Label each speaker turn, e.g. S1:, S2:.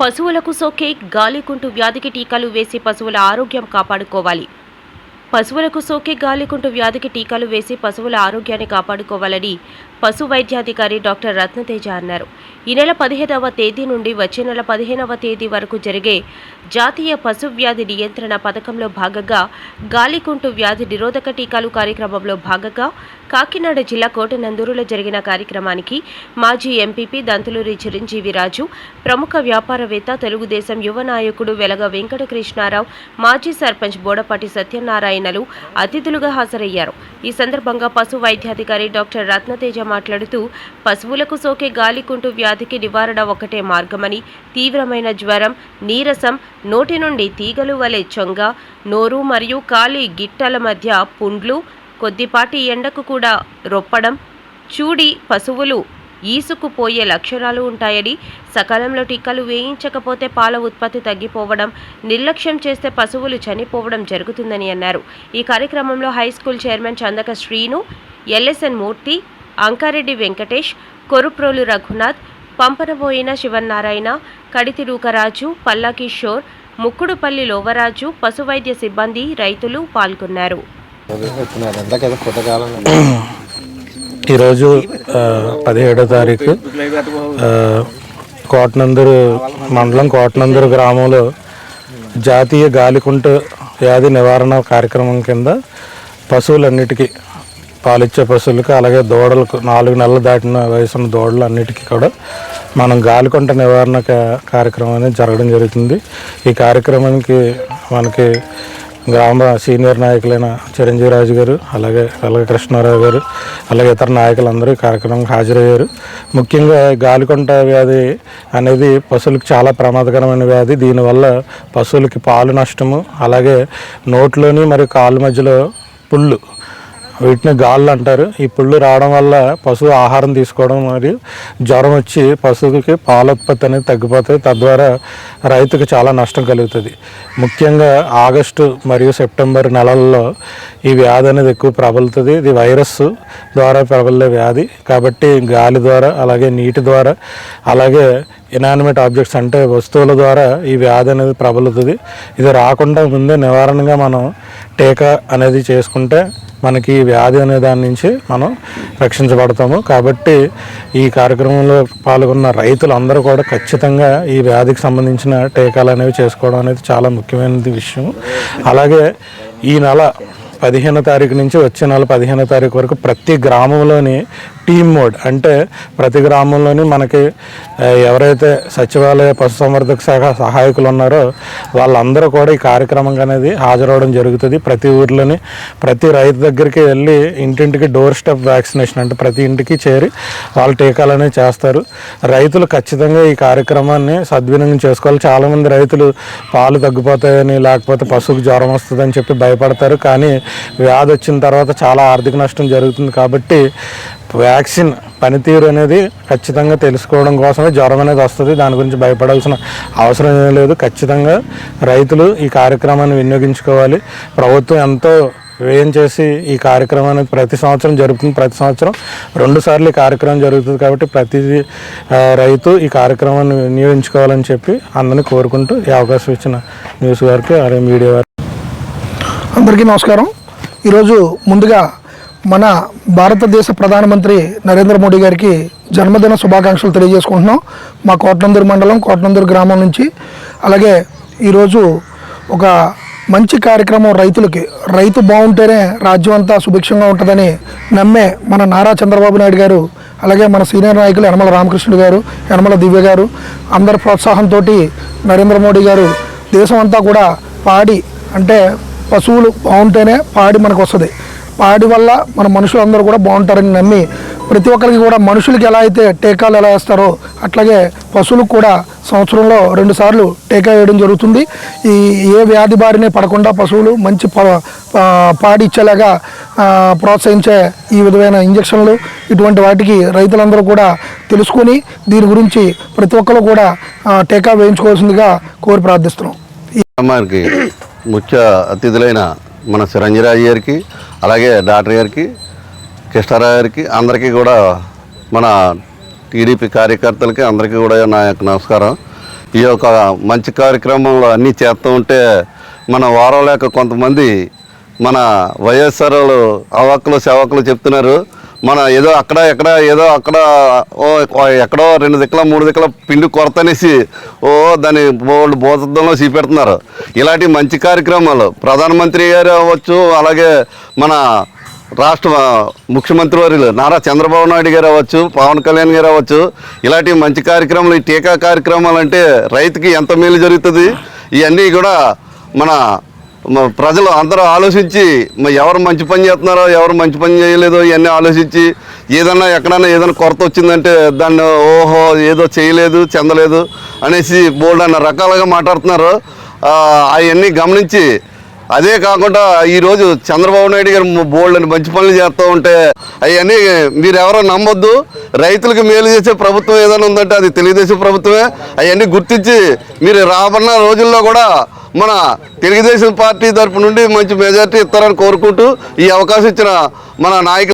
S1: పశువులకు సోకే గాలికుంటు వ్యాధికి టీకాలు వేసి పశువుల ఆరోగ్యం కాపాడుకోవాలి. పశువులకు సోకే గాలికుంటు వ్యాధికి టీకాలు వేసి పశువుల ఆరోగ్యాన్ని కాపాడుకోవాలని పశు వైద్యాధికారి డాక్టర్ రత్నతేజ అన్నారు. ఈ నెల పదిహేనవ తేదీ నుండి వచ్చే నెల పదిహేనవ తేదీ వరకు జరిగే జాతీయ పశు వ్యాధి నియంత్రణ పథకంలో భాగంగా గాలికుంటు వ్యాధి నిరోధక టీకాలు కార్యక్రమంలో భాగంగా కాకినాడ జిల్లా కోటనందూరులో జరిగిన కార్యక్రమానికి మాజీ ఎంపీపీ దంతులూరి చిరంజీవి రాజు ప్రముఖ వ్యాపారవేత్త తెలుగుదేశం యువ నాయకుడు వెలగ వెంకటకృష్ణారావు మాజీ సర్పంచ్ బోడపాటి సత్యనారాయణలు అతిథులుగా హాజరయ్యారు. ఈ సందర్భంగా పశు వైద్యాధికారి డాక్టర్ రత్నతేజ మాట్లాడుతూ పశువులకు సోకే గాలికుంటు వ్యాధికి నివారణ ఒకటే మార్గమని తీవ్రమైన జ్వరం నీరసం నోటి నుండి తీగలు వలె చొంగ నోరు మరియు కాలి గిట్టల మధ్య పుండ్లు కొద్దిపాటి ఎండకు కూడా రొప్పడం చూడి పశువులు ఈసుకుపోయే లక్షణాలు ఉంటాయని సకాలంలో టీకాలు వేయించకపోతే పాల ఉత్పత్తి తగ్గిపోవడం నిర్లక్ష్యం చేస్తే పశువులు చనిపోవడం జరుగుతుందని అన్నారు. ఈ కార్యక్రమంలో high school chairman Chandaka Srinu LSN Murthy Ankareddy Venkatesh Koruprolu Raghunath Pampanaboyina Sivannarayana Kadithirukaraju Palla Kishore Mukkudupalli Lovaraju పశువైద్య సిబ్బంది రైతులు పాల్గొన్నారు.
S2: ఈరోజు పదిహేడో తారీఖు కోటనందరు మండలం కోటనందరు గ్రామంలో జాతీయ గాలికుంట వ్యాధి నివారణ కార్యక్రమం కింద పశువులన్నిటికీ పాలిచ్చే పశువులకు అలాగే దూడలకు నాలుగు నెలలు దాటిన వయసున్న దూడలు అన్నిటికీ కూడా మనం గాలికుంట నివారణ కార్యక్రమం అనేది జరగడం జరుగుతుంది. ఈ కార్యక్రమానికి మనకి గ్రామ సీనియర్ నాయకులైన చిరంజీవి రాజు గారు అలాగే అలాగే కృష్ణారావు గారు అలాగే ఇతర నాయకులందరూ ఈ కార్యక్రమానికి హాజరయ్యారు. ముఖ్యంగా గాలికొంట వ్యాధి అనేది పశువులకు చాలా ప్రమాదకరమైన వ్యాధి. దీనివల్ల పశువులకి పాలు నష్టము అలాగే నోట్లోని మరియు కాళ్ళ మధ్యలో పుళ్ళు వీటిని గాళ్ళు అంటారు. ఈ పుళ్ళు రావడం వల్ల పశువు ఆహారం తీసుకోవడం మరియు జ్వరం వచ్చి పశువుకి పాల ఉత్పత్తి అనేది తగ్గిపోతుంది. తద్వారా రైతుకు చాలా నష్టం కలుగుతుంది. ముఖ్యంగా ఆగస్టు మరియు సెప్టెంబర్ నెలల్లో ఈ వ్యాధి అనేది ఎక్కువ ప్రబలుతుంది. ఇది వైరస్ ద్వారా ప్రబలే వ్యాధి. కాబట్టి గాలి ద్వారా అలాగే నీటి ద్వారా అలాగే ఇనానిమేట్ ఆబ్జెక్ట్స్ అంటే వస్తువుల ద్వారా ఈ వ్యాధి అనేది ప్రబలుతుంది. ఇది రాకుండా ముందే నివారణగా మనం టీకా అనేది చేసుకుంటే మనకి ఈ వ్యాధి అనే దాని నుంచి మనం రక్షించబడతాము. కాబట్టి ఈ కార్యక్రమంలో పాల్గొన్న రైతులు అందరూ కూడా ఖచ్చితంగా ఈ వ్యాధికి సంబంధించిన టీకాలు అనేవి చేసుకోవడం అనేది చాలా ముఖ్యమైనది విషయం. అలాగే ఈ నెల పదిహేనో తారీఖు నుంచి వచ్చే నెల పదిహేనో తారీఖు వరకు ప్రతి గ్రామంలోని టీమ్ మోడ్. అంటే ప్రతి గ్రామంలోని మనకి ఎవరైతే సచివాలయ పశుసంవర్ధక శాఖ సహాయకులు ఉన్నారో వాళ్ళందరూ కూడా ఈ కార్యక్రమం అనేది హాజరవడం జరుగుతుంది. ప్రతి ఊర్లోని ప్రతి రైతు దగ్గరికి వెళ్ళి ఇంటింటికి డోర్ స్టెప్ వ్యాక్సినేషన్ అంటే ప్రతి ఇంటికి చేరి వాళ్ళు టీకాలు అనేవి చేస్తారు. రైతులు ఖచ్చితంగా ఈ కార్యక్రమాన్ని సద్వినియోగం చేసుకోవాలి. చాలామంది రైతులు పాలు తగ్గిపోతాయని లేకపోతే పశువుకు జ్వరం వస్తుందని చెప్పి భయపడతారు. కానీ వ్యాధి వచ్చిన తర్వాత చాలా ఆర్థిక నష్టం జరుగుతుంది కాబట్టి వ్యాక్సిన్ పనితీరు అనేది ఖచ్చితంగా తెలుసుకోవడం కోసమే జ్వరం అనేది వస్తుంది. దాని గురించి భయపడాల్సిన అవసరం ఏం లేదు. ఖచ్చితంగా రైతులు ఈ కార్యక్రమాన్ని వినియోగించుకోవాలి. ప్రభుత్వం ఎంతో వ్యయం చేసి ఈ కార్యక్రమాన్ని ప్రతి సంవత్సరం జరుగుతుంది ప్రతి సంవత్సరం రెండు సార్లు ఈ కార్యక్రమం జరుగుతుంది కాబట్టి ప్రతి రైతు ఈ కార్యక్రమాన్ని వినియోగించుకోవాలని చెప్పి అందరినీ కోరుకుంటూ ఈ అవకాశం ఇచ్చిన న్యూస్ వారికి అలాగే మీడియా వారికి.
S3: అందరికీ నమస్కారం. ఈరోజు ముందుగా మన భారతదేశ ప్రధానమంత్రి నరేంద్ర మోడీ గారికి జన్మదిన శుభాకాంక్షలు తెలియజేసుకుంటున్నాం. మా కోట్నందూరు మండలం కోటనందూరు గ్రామం నుంచి. అలాగే ఈరోజు ఒక మంచి కార్యక్రమం రైతులకి. రైతు బాగుంటేనే రాజ్యం అంతా సుభిక్షంగా ఉంటుందని నమ్మే మన నారా చంద్రబాబు నాయుడు గారు అలాగే మన సీనియర్ నాయకులు యనమల రామకృష్ణుడు గారు యనమల దివ్య గారు అందరి ప్రోత్సాహంతో నరేంద్ర మోడీ గారు దేశం అంతా కూడా పాడి అంటే పశువులు బాగుంటేనే పాడి మనకు వస్తుంది పాడి వల్ల మన మనుషులందరూ కూడా బాగుంటారని నమ్మి ప్రతి ఒక్కరికి కూడా మనుషులకి ఎలా అయితే టీకాలు ఎలా వేస్తారో అట్లాగే పశువులకు కూడా సంవత్సరంలో రెండు సార్లు టీకా వేయడం జరుగుతుంది. ఈ ఏ వ్యాధి బారినే పడకుండా పశువులు మంచి పాడి ఇచ్చేలాగా ప్రోత్సహించే ఈ విధమైన ఇంజక్షన్లు ఇటువంటి వాటికి రైతులందరూ కూడా తెలుసుకొని దీని గురించి ప్రతి ఒక్కరు కూడా టీకా వేయించుకోవాల్సిందిగా కోరి ప్రార్థిస్తున్నాం.
S4: ముఖ్య అతిథులైన మన చిరంజీరాజు గారికి అలాగే డాక్టర్ గారికి కృష్ణారావు గారికి అందరికీ కూడా మన టీడీపీ కార్యకర్తలకి అందరికీ కూడా నా యొక్క నమస్కారం. ఈ యొక్క మంచి కార్యక్రమంలో అన్నీ చేస్తూ ఉంటే మన వారం లేక కొంతమంది మన వైఎస్ఆర్ వాళ్ళు అవక్కులు సేవకులు చెప్తున్నారు. మన ఏదో అక్కడ ఎక్కడ ఏదో అక్కడ ఓ ఎక్కడో రెండు దిక్కుల మూడు దిక్కుల పిండి కొరత అనేసి ఓ దాని బోల్డ్ బోధంలో చూపెడుతున్నారు. ఇలాంటి మంచి కార్యక్రమాలు ప్రధానమంత్రి గారు అవ్వచ్చు అలాగే మన రాష్ట్ర ముఖ్యమంత్రి వర్యులు నారా చంద్రబాబు నాయుడు గారు అవ్వచ్చు పవన్ కళ్యాణ్ గారు అవ్వచ్చు ఇలాంటి మంచి కార్యక్రమాలు ఈ టీకా కార్యక్రమాలు అంటే రైతుకి ఎంత మేలు జరుగుతుంది? ఇవన్నీ కూడా మన ప్రజలు అందరూ ఆలోచించి ఎవరు మంచి పని చేస్తున్నారో ఎవరు మంచి పని చేయలేదో ఇవన్నీ ఆలోచించి ఏదన్నా ఎక్కడన్నా ఏదైనా కొరత వచ్చిందంటే దాన్ని ఓహో ఏదో చేయలేదు చెందలేదు అనేసి బోల్డ్ అన్న రకాలుగా మాట్లాడుతున్నారు. అవన్నీ గమనించి అదే కాకుండా ఈరోజు చంద్రబాబు నాయుడు గారు బోల్డ్ అని మంచి పనులు చేస్తూ ఉంటే అవన్నీ మీరు ఎవరో నమ్మొద్దు. రైతులకు మేలు చేసే ప్రభుత్వం ఏదైనా ఉందంటే అది తెలుగుదేశం ప్రభుత్వమే. అవన్నీ గుర్తించి మీరు రాబడిన రోజుల్లో కూడా మన తెలుగుదేశం పార్టీ తరపు నుండి మంచి మెజార్టీ ఇస్తారని కోరుకుంటూ ఈ అవకాశం ఇచ్చిన మన నాయకులు